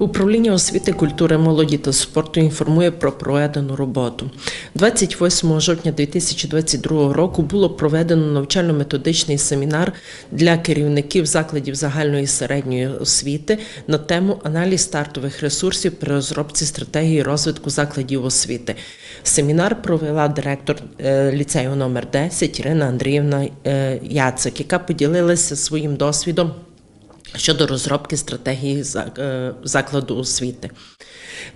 Управління освіти, культури, молоді та спорту інформує про проведену роботу. 28 жовтня 2022 року було проведено навчально-методичний семінар для керівників закладів загальної середньої освіти на тему аналіз стартових ресурсів при розробці стратегії розвитку закладів освіти. Семінар провела директор е, ліцею номер 10 Ірина Андріївна е, Яцик, яка поділилася своїм досвідом щодо розробки стратегії е, закладу освіти.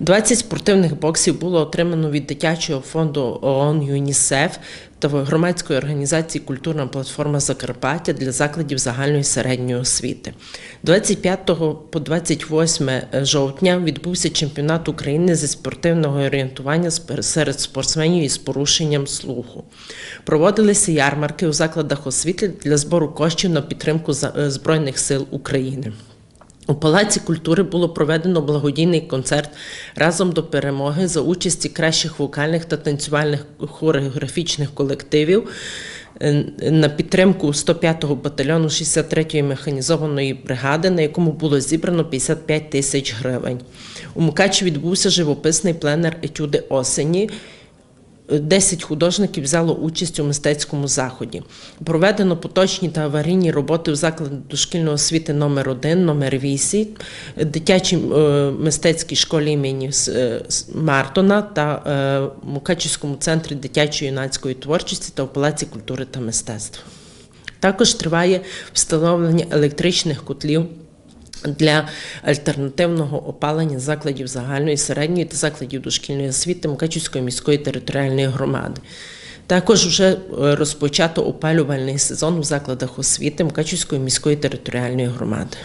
20 спортивних боксів було отримано від дитячого фонду ООН ЮНІСЕФ та громадської організації Культурна платформа Закарпаття для закладів загальної середньої освіти. 25 по 28 жовтня відбувся чемпіонат України зі спортивного орієнтування серед спортсменів із порушенням слуху. Проводилися ярмарки у закладах освіти для збору коштів на підтримку е, Збройних сил України. У Палаці культури було проведено благодійний концерт разом до перемоги за участі кращих вокальних та танцювальних хореографічних колективів е, на підтримку 105-го батальйону 63-ї механізованої бригади, на якому було зібрано 55 тисяч гривень. У Мукачі відбувся живописний пленер етюди осені. 10 художників взяло участь у мистецькому заході. Проведено поточні та аварійні роботи в закладі дошкільної освіти номер 1 номер 8 дитячій е, мистецькій школі імені е, Мартона та е, Мукачівському центрі дитячої юнацької творчості та в Палаці культури та мистецтв. Також триває встановлення електричних котлів для альтернативного опалення закладів загальної, середньої та закладів дошкільної освіти Мукачівської міської територіальної громади. Також вже е, розпочато опалювальний сезон у закладах освіти Мукачівської міської територіальної громади.